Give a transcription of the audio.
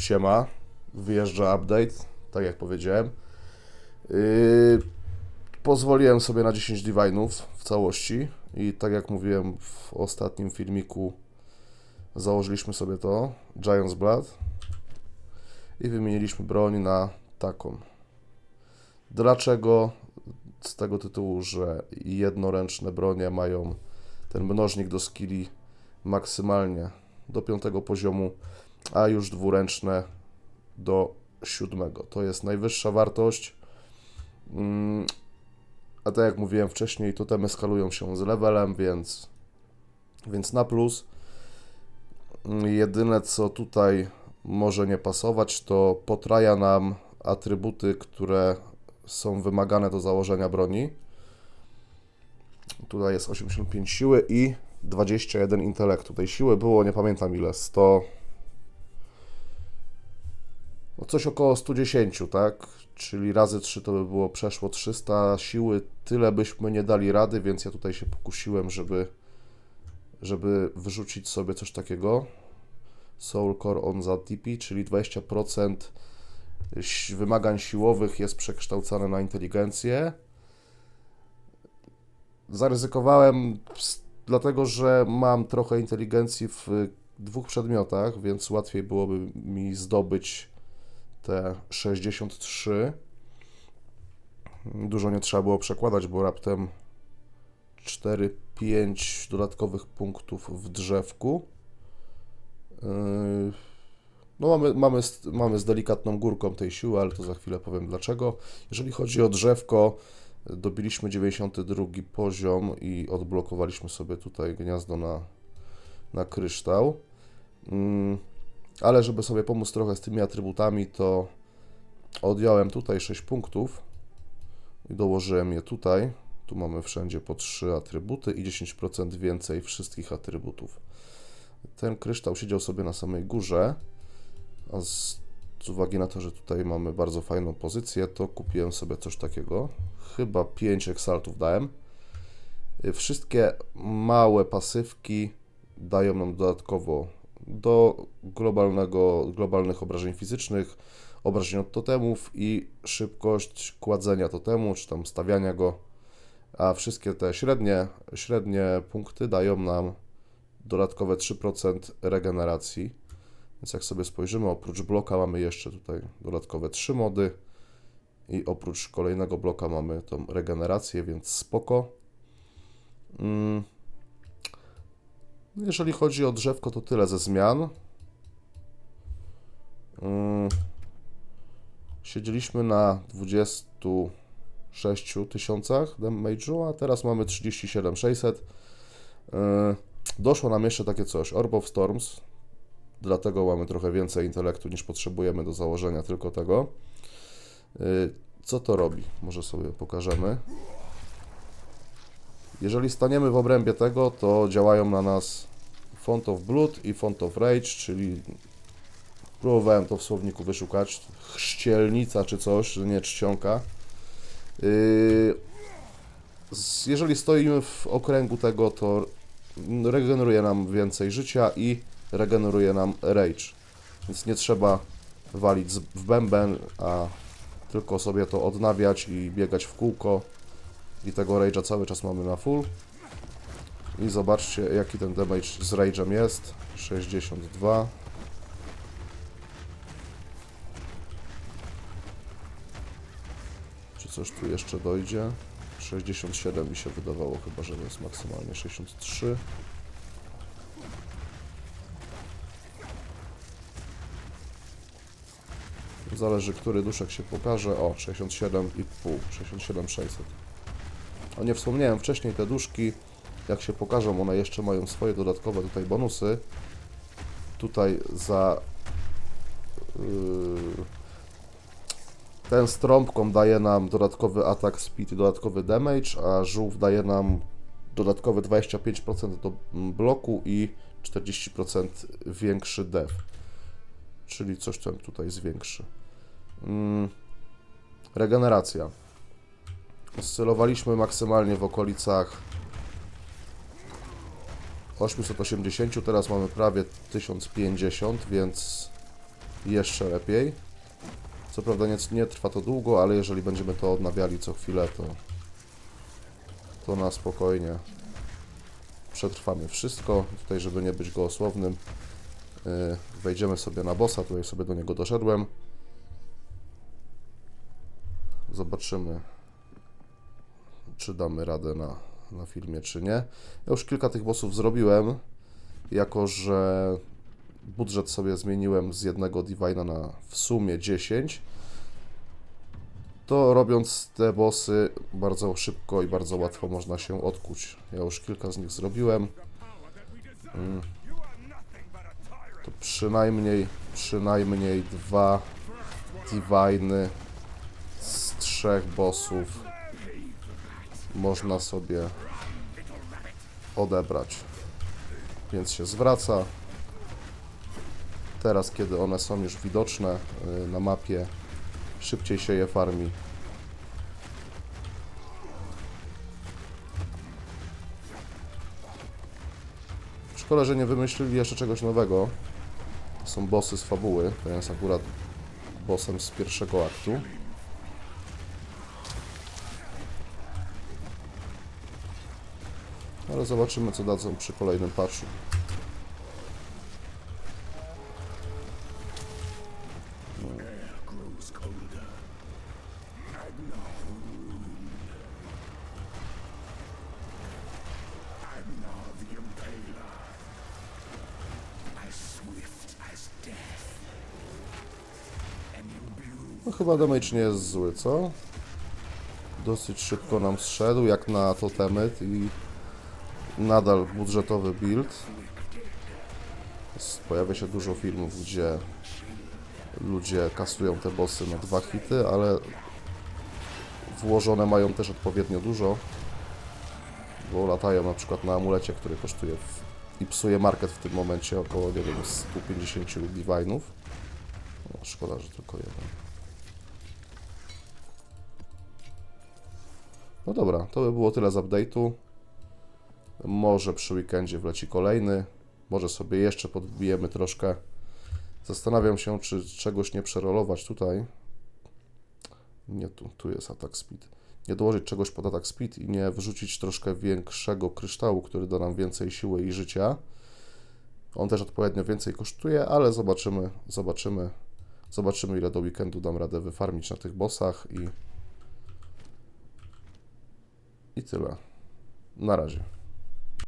siema, wyjeżdża update, tak jak powiedziałem. Yy, pozwoliłem sobie na 10 divine'ów w całości i tak jak mówiłem w ostatnim filmiku, założyliśmy sobie to, Giant's Blood i wymieniliśmy broń na taką. Dlaczego? Z tego tytułu, że jednoręczne bronie mają ten mnożnik do skilli maksymalnie do piątego poziomu, a już dwuręczne do siódmego. To jest najwyższa wartość. Mm, A tak jak mówiłem wcześniej, totemy skalują się z levelem, więc, więc na plus. Mm, Jedyne co tutaj może nie pasować, to potraja nam atrybuty, które są wymagane do założenia broni. Tutaj jest 85 siły i 21 intelektu. Tej siły było, nie pamiętam ile, 100. Coś około 110, tak? Czyli razy 3 to by było przeszło 300 siły. Tyle byśmy nie dali rady, więc ja tutaj się pokusiłem, żeby, żeby wyrzucić sobie coś takiego. Soul Core on za TP, czyli 20% ś- wymagań siłowych jest przekształcane na inteligencję. Zaryzykowałem dlatego, że mam trochę inteligencji w dwóch przedmiotach, więc łatwiej byłoby mi zdobyć te 63. Dużo nie trzeba było przekładać, bo raptem 4-5 dodatkowych punktów w drzewku. Yy, No mamy, mamy, mamy z delikatną górką tej siły, ale to za chwilę powiem dlaczego. Jeżeli chodzi o drzewko, dobiliśmy 92 poziom i odblokowaliśmy sobie tutaj gniazdo na, na kryształ. Ale żeby sobie pomóc trochę z tymi atrybutami, to odjąłem tutaj 6 punktów i dołożyłem je tutaj. Tu mamy wszędzie po 3 atrybuty i 10% więcej wszystkich atrybutów. Ten kryształ siedział sobie na samej górze, a z, uwagi na to, że tutaj mamy bardzo fajną pozycję, to kupiłem sobie coś takiego. Chyba 5 eksaltów dałem. Wszystkie małe pasywki dają nam dodatkowo do globalnego, globalnych obrażeń fizycznych, obrażeń od totemów i szybkość kładzenia totemu, czy tam stawiania go. A wszystkie te średnie, średnie punkty dają nam dodatkowe 3% regeneracji. Więc jak sobie spojrzymy, oprócz bloka mamy jeszcze tutaj dodatkowe 3 mody i oprócz kolejnego bloka mamy tą regenerację, więc spoko. Mm. Jeżeli chodzi o drzewko, to tyle ze zmian. Mm. Siedzieliśmy na 26 tysiącach damage'u, a teraz mamy 37 600. Yy, Doszło nam jeszcze takie coś, Orb of Storms, dlatego mamy trochę więcej intelektu niż potrzebujemy do założenia tylko tego. Yy, Co to robi? Może sobie pokażemy. Jeżeli staniemy w obrębie tego, to działają na nas Font of Blood i Font of Rage, czyli próbowałem to w słowniku wyszukać, chrzcielnica czy coś, nie czcionka. Yy, Jeżeli stoimy w okręgu tego, to regeneruje nam więcej życia i regeneruje nam rage. Więc nie trzeba walić w bęben, a tylko sobie to odnawiać i biegać w kółko. I tego rage'a cały czas mamy na full. I zobaczcie jaki ten damage z rage'em jest. 62. Czy coś tu jeszcze dojdzie? 67 mi się wydawało chyba, że jest maksymalnie 63. Zależy, który duszek się pokaże. O, 67,5, 67600. O, nie wspomniałem wcześniej, te duszki, jak się pokażą, one jeszcze mają swoje dodatkowe tutaj bonusy. Tutaj za yy, ten z trąbką daje nam dodatkowy atak speed i dodatkowy damage, a żółw daje nam dodatkowe 25% do bloku i 40% większy def. Czyli coś tam tutaj zwiększy. Mm, regeneracja. Oscylowaliśmy maksymalnie w okolicach 880, teraz mamy prawie 1050, więc jeszcze lepiej. Co prawda nie, nie trwa to długo, ale jeżeli będziemy to odnawiali co chwilę, to, to na spokojnie przetrwamy wszystko. Tutaj, żeby nie być gołosłownym, yy, wejdziemy sobie na bossa, tutaj sobie do niego doszedłem. Zobaczymy, czy damy radę na, na filmie, czy nie. Ja już kilka tych bossów zrobiłem, jako że budżet sobie zmieniłem z jednego Divina na w sumie 10, to robiąc te bossy bardzo szybko i bardzo łatwo można się odkuć. Ja już kilka z nich zrobiłem. Mm. To przynajmniej, przynajmniej dwa Diviny z trzech bossów można sobie odebrać. Więc się zwraca. Teraz, kiedy one są już widoczne y, na mapie, szybciej się je farmi. Szkoda, że nie wymyślili jeszcze czegoś nowego. Są bossy z fabuły. To jest akurat bossem z pierwszego aktu. Ale zobaczymy, co dadzą przy kolejnym patchu. No chyba damage nie jest zły, co? Dosyć szybko nam zszedł, jak na totemy i nadal budżetowy build. Pojawia się dużo filmów, gdzie ludzie kasują te bossy na dwa hity, ale włożone mają też odpowiednio dużo, bo latają na przykład na amulecie, który kosztuje w, i psuje market w tym momencie około, nie wiem, 150 divinów. No, szkoda, że tylko jeden. No dobra, to by było tyle z update'u. Może przy weekendzie wleci kolejny. Może sobie jeszcze podbijemy troszkę. Zastanawiam się, czy czegoś nie przerolować tutaj. Nie tu, tu jest attack speed. Nie dołożyć czegoś pod attack speed i nie wrzucić troszkę większego kryształu, który da nam więcej siły i życia. On też odpowiednio więcej kosztuje, ale zobaczymy, zobaczymy. Zobaczymy ile do weekendu dam radę wyfarmić na tych bossach i i tyle. Na razie.